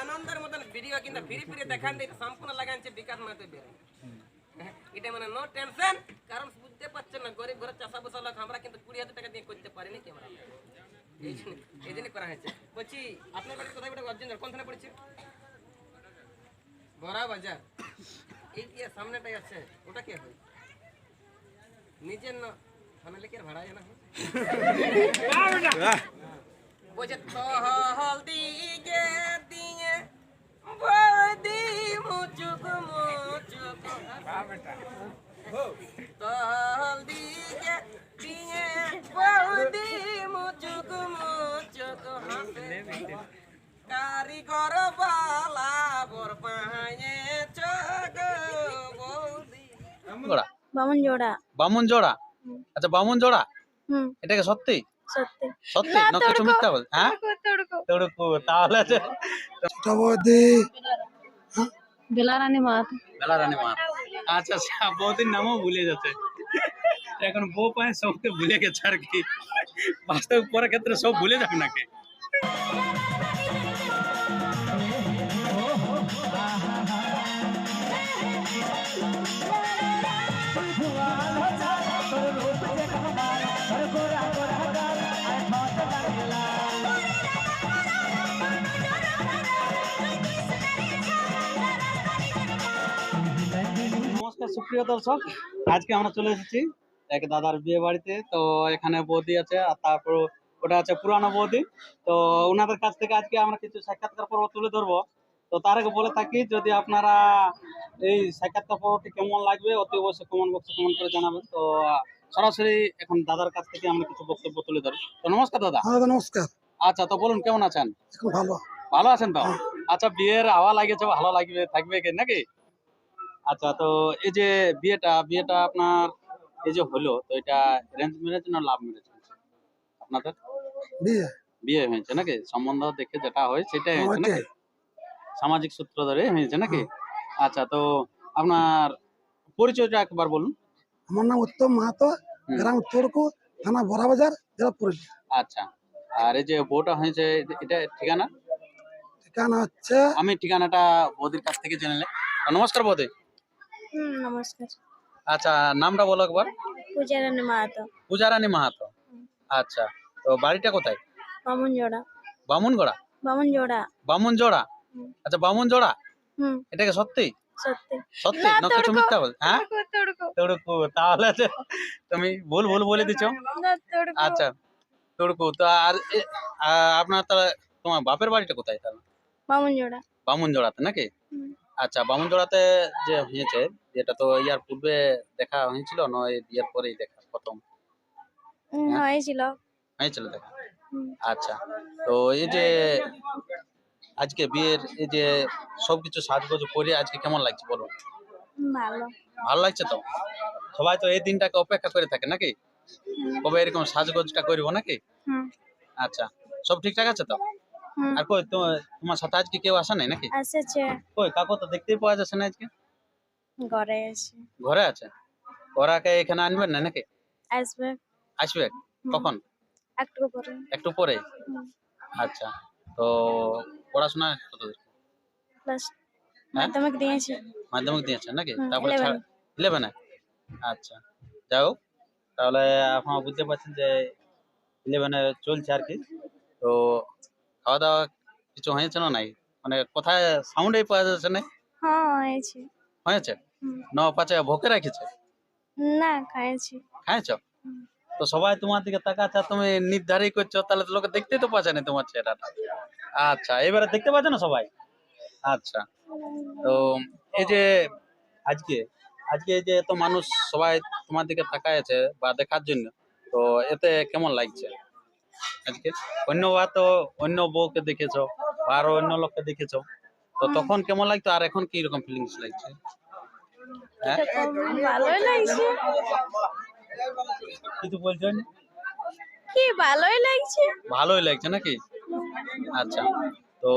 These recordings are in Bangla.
আনন্দের মতন ভিডিও কিন্তু ফিরে ফিরে দেখান দিই সম্পূর্ণ লাগানছে বিকাশ মাতে বেরে এটা মানে নো টেনশন কারণ বুঝতে পারছেন না গরিব ঘরের চাষা বসা লোক আমরা কিন্তু কুড়ি হাজার টাকা দিয়ে করতে পারিনি কি আমরা এই জন্য করা হয়েছে। বলছি আপনার বাড়ির কোথায় বেটা অর্জুন কোন থানা পড়েছে? বড়া বাজার। এই যে সামনেটাই আছে ওটা কে হয়? নিজের না থানা লেকে ভাড়া জানা হয়? বলছে তহল দিকে দিয়ে বর পাহায়ে চক বৌদি জোড়া। বামন জোড়া। বামুন জোড়া? আচ্ছা বামুন জোড়া? হুম। এটা কি সত্যি? সত্যি। সত্যি? না, না কিছু মিথ্যা বল হ্যাঁ? তড়কো তোড়কু। তাহলে ছোট বৌদি। বেলারানী মাত বেলা রানী মা আচ্ছা আচ্ছা বউদির নামও ভুলে যাচ্ছে এখন বউ পায় সবকে ভুলে গেছে আর কি বাস্তব পরের ক্ষেত্রে সব ভুলে যাবে নাকি নমস্কার সুপ্রিয় দর্শক আজকে আমরা চলে এসেছি এক দাদার বিয়ে বাড়িতে। তো এখানে বৌদি আছে আর তারপর ওটা আছে পুরানো বৌদি। তো ওনাদের কাছ থেকে আজকে আমরা কিছু সাক্ষাৎকার পর্ব তুলে ধরবো। তো তার আগে বলে থাকি যদি আপনারা এই সাক্ষাৎকার পর্বটি কেমন লাগবে অতি অবশ্যই কমেন্ট বক্সে কমেন্ট করে জানাবেন। তো সরাসরি এখন দাদার কাছ থেকে আমরা কিছু বক্তব্য তুলে ধরি তো নমস্কার দাদা। হ্যাঁ নমস্কার। আচ্ছা তো বলুন কেমন আছেন? ভালো। ভালো আছেন তো? আচ্ছা বিয়ের হাওয়া লাগেছে ভালো লাগবে থাকবে কি নাকি? আচ্ছা তো এই যে বিয়েটা বিয়েটা আপনার এই যে হলো তো এটা অ্যারেঞ্জ ম্যারেজ না লাভ ম্যারেজ আপনাদের? বিয়ে। বিয়ে হয়েছে নাকি? সম্বন্ধ দেখে যেটা হয় সেটাই হয়েছে নাকি? সামাজিক সূত্র ধরে হয়েছে নাকি? আচ্ছা তো আপনার পরিচয়টা একবার বলুন। আমার নাম উত্তম মাহাতো গ্রাম তোরকু থানা বড়াবাজার জেলা পুরুলিয়া। আচ্ছা আর এই যে বউটা হয়েছে এটা ঠিকানা? ঠিকানা হচ্ছে আমি ঠিকানাটা বৌদির কাছ থেকে জেনে নমস্কার বৌদি। হুম নমস্কার। আচ্ছা নামটা বলো একবার। পূজারানী মাহাতো। পূজারানী মাহাতো। আচ্ছা তো বাড়িটা কোথায়? বামন জোড়া বামুনগড়া বামন জোড়া বামুন জোড়া আচ্ছা বামুন জোড়া হুম। এটা কি সত্যি? সত্যি। সত্যি? না, না কিছু মিথ্যা বল হ্যাঁ? তড়কো তাহলে তুমি ভুল ভুল বলে আচ্ছা তোড়কু তো আর আপনার তাহলে তোমার বাপের বাড়িটা কোথায় তাহলে? বামন জোড়া বামুন জোড়াতে নাকি। আচ্ছা বামুন জোড়াতে যে হয়েছে যেটা তো ইয়ার পূর্বে দেখা হয়েছিল নয় বিয়ের পরেই দেখা প্রথম? হ্যাঁ? হয়েছিল। হয়েছিল দেখা? আচ্ছা তো এই যে আজকে বিয়ের এই যে সবকিছু সাজগোজ করে আজকে কেমন লাগছে বলুন হুম, ভালো। ভালো লাগছে তো? সবাই তো এই দিনটাকে অপেক্ষা করে থাকে নাকি? কবে এরকম সাজগোজটা করব নাকি? আচ্ছা সব ঠিকঠাক আছে তো? আর কই তোমার সাথে আজকে কেউ আসা নাই নাকি? এসেছে কই কাকু তো দেখতেই পাওয়া যাচ্ছে না আজকে। ঘরে এসে ঘরে আছে? ওরাকে এখানে আনবেন না নাকি? আসবে। আসবে? কখন? একটু পরে। একটু পরে? আচ্ছা তো পড়াশোনা কত ক্লাস হ্যাঁ? মাধ্যমিক দিয়েছে। মাধ্যমিক দিয়েছেন নাকি? তারপরে 11 ইলেভেনে আচ্ছা যাই হোক তাহলে আপনারা বুঝতে পারছেন যে ইলেভেনে চলছে আর কি। তো খাওয়া দাওয়া কিছু হয়েছে না নাই? মানে কোথায় সাউন্ডই পাওয়া যাচ্ছে না? হ্যাঁ হয়েছে। হয়েছে। ন পাচে ভোকে রেখেছে? না খাইছি খাইছ তো সবাই তোমার দিকে তাকাচ্ছে তুমি নির্ধারই করছ তাহলে তো লোকে দেখতেই তো পাচ্ছে না তোমার চেহারাটা। আচ্ছা এবারে দেখতে পাচ্ছে না সবাই? আচ্ছা। তো এই যে আজকে আজকে এই যে এত মানুষ সবাই তোমার দিকে তাকায় আছে বা দেখার জন্য তো এতে কেমন লাগছে? আজকে। অন্যবার তো অন্য বউকে দেখেছ বা আরও অন্য লোককে দেখেছ। তো তখন কেমন লাগতো? আর এখন কি রকম ফিলিংস লাগছে? হ্যাঁ? ভালোই লাগছে। কিছু বলছেন কি ভালোই লাগছে। ভালোই লাগছে নাকি? আচ্ছা। তো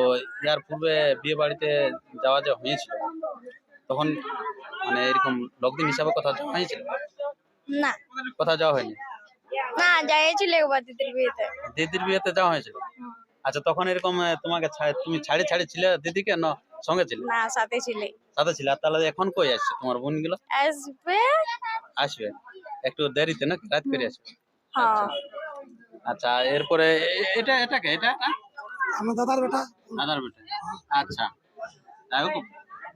ইয়ার পূর্বে বিয়ে বাড়িতে যাওয়া যে হয়েছিল তখন মানে এরকম লগদিন হিসাবে কথা হয়েছিল? না। কোথাও যাওয়া হয়নি? না যাইছিল একবার দিদির বিয়েতে। দিদির বিয়েতে যাওয়া হয়েছিল? আচ্ছা তখন এরকম তোমাকে তুমি ছাড়ি ছাড়ি ছিলে দিদিকে না সঙ্গে ছিলে? না সাথে ছিলে। সাথে ছিলে। আর তাহলে এখন কই আসছে? তোমার বোনগুলো আসবে। আসবে? একটু দেরিতে না রাত করে আসবে? হ্যাঁ। আচ্ছা। এরপরে এ- এটা এটাকে এটা এটা? আমার দাদার বেটা। দাদার বেটা। আচ্ছা। যাই হোক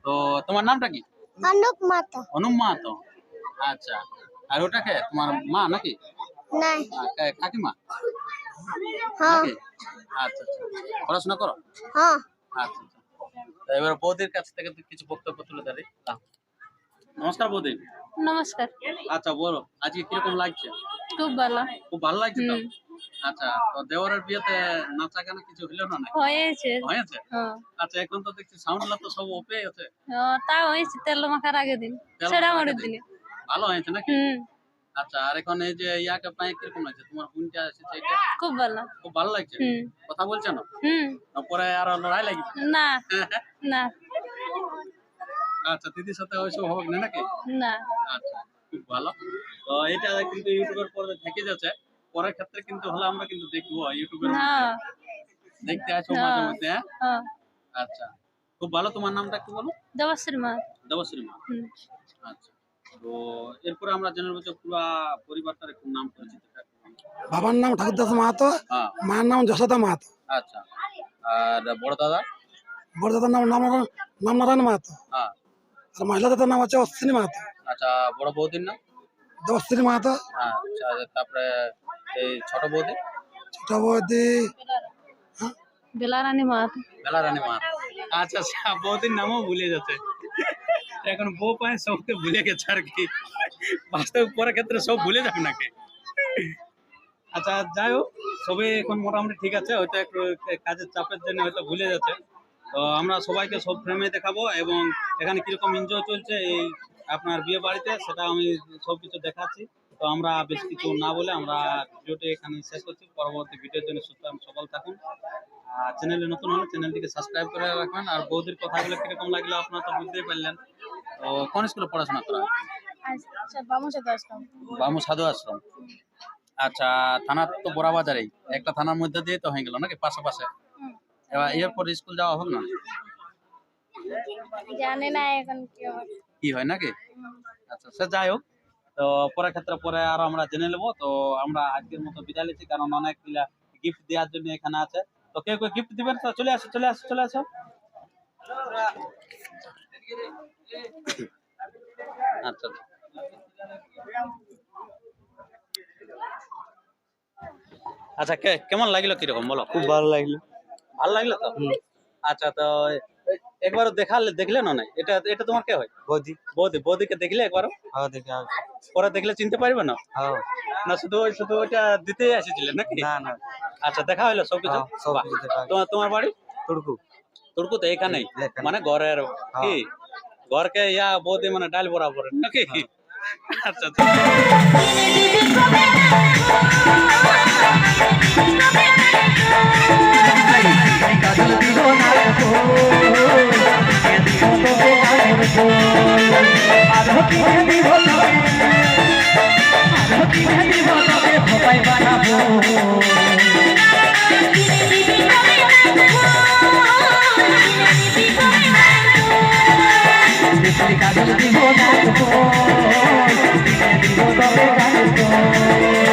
তো তোমার নামটা কি? অনুপ মাতা। মাহাতো আচ্ছা। আর ওটাকে তোমার মা নাকি? নাই। কাকিমা? হ্যাঁ। আচ্ছা আচ্ছা। পড়াশোনা করো? হ্যাঁ। আচ্ছা আচ্ছা। এবার বৌদির কাছ থেকে কিছু বক্তব্য তুলে ধরি। নমস্কার বৌদি। নমস্কার। আচ্ছা বলো। আজকে কীরকম লাগছে? খুব ভালো। খুব ভালো লাগছে তো? আচ্ছা তো দেওয়ারের বিয়েতে নাচা গানা কিছু হলো না নাকি? হয়েছে। হয়েছে? হ্যাঁ। আচ্ছা এখন তো দেখছি সাউন্ড তো সব ওপে আছে। তা হয়েছে তেল মাখার আগের দিন। সেটা আমার দিনে। ভালো হয়েছে নাকি? হুম। আচ্ছা আর এখন এই যে ইয়াকে পায়ে কীরকম লাগছে? তোমার বোনটা এসেছে এটা? খুব ভালো। খুব ভালো লাগছে? কথা বলছে না? হুম। পরে আর লড়াই লাগবে? না না। আচ্ছা দিদির সাথে ওইসব হবে না নাকি? না। আচ্ছা খুব ভালো। তো এটা কিন্তু ইউটিউবের পরে থেকে যাচ্ছে। পরের ক্ষেত্রে কিন্তু হলে আমরা কিন্তু দেখব ইউটিউবের দেখতে আসো মাঝে মধ্যে হ্যাঁ? আচ্ছা খুব ভালো। তোমার নামটা একটু বলো। দেবশ্রী মা। দেবশ্রী মা। আচ্ছা। তো এরপরে আমরা জেনে বলছি পুরো পরিবারটার একটু নাম পরিচিত বাবার নাম ঠাকুরদাস মাহাতো হ্যাঁ। মায়ের নাম যশোদা মাহাতো। আচ্ছা। আর বড় দাদা? বড় দাদার নাম নাম- নাম নারায়ণ মাহাতো। হ্যাঁ। আর মহিলা দাদার নাম হচ্ছে অশ্বিনী মাহাতো। আচ্ছা বড় বৌদির নাম? দেবশ্রী মাহাতো। হ্যাঁ আচ্ছা তারপরে এই ছোট বৌদি? ছোট বৌদি বেলারানী মা বেলা রানী মা আচ্ছা আচ্ছা বৌদির নামও ভুলে যাচ্ছে। এখন বউ পায়, সবকে ভুলে গেছে আর কি। বাস্তব পরের ক্ষেত্রে সব ভুলে যাবে নাকি? আচ্ছা যাই হোক, সবে এখন মোটামুটি ঠিক আছে, হয়তো একটু কাজের চাপের জন্য হয়তো ভুলে যাচ্ছে। তো আমরা সবাইকে সব ফ্রেমে দেখাবো এবং এখানে কীরকম এনজয় চলছে এই আপনার বিয়ে বাড়িতে, সেটা আমি সব কিছু দেখাচ্ছি। তো আমরা বেশ কিছু না বলে আমরা ভিডিওটি এখানে শেষ করছি। পরবর্তী ভিডিওর জন্য সুস্থ সবল থাকুন। আর চ্যানেলে নতুন হলে চ্যানেলটিকে সাবস্ক্রাইব করে রাখবেন। আর বৌদির কথাগুলো কীরকম লাগল আপনারা তো বুঝতেই পারলেন। তো কোন স্কুলে পড়াশোনা করা? আচ্ছা বামু সাধু আশ্রম। আচ্ছা থানা তো বড়া বাজারেই একটা থানার মধ্যে দিয়ে তো হয়ে গেল নাকি? পাশাপাশি? এবার এরপর স্কুল যাওয়া হবে না? জানে না এখন কি হয় নাকি? আচ্ছা সে যাই হোক। তো পরের ক্ষেত্রে পরে আর আমরা জেনে নেব। তো আমরা আজকের মতো বিদায় নিচ্ছি কারণ অনেক গিফট দেওয়ার জন্য এখানে আছে। তো কেউ কেউ গিফট দিবেন? তো চলে আসো চলে আসো চলে আসো। আচ্ছা আচ্ছা। আচ্ছা কেমন লাগল কীরকম বলো? খুব ভালো লাগল। ভালো লাগল তো? আচ্ছা তো একবার দেখালে দেখলে না না এটা এটা তোমার কে হয়? বৌদি। বৌদি বৌদিকে দেখলে একবার হ্যাঁ দেখে পরে দেখলে চিনতে পারবে না? হ্যাঁ। না শুধু ওই শুধু ওইটা দিতেই এসেছিলে নাকি? না না। আচ্ছা দেখা হইল সব কিছু হ্যাঁ। তোমার তোমার বাড়ি? তুর্কু। তুর্কু তো এখানেই? এখানে। মানে ঘরের কি? ঘরকে ইয়া বৌদি মানে ডাল বরাবর নাকি আচ্ছা আচ্ছা Thank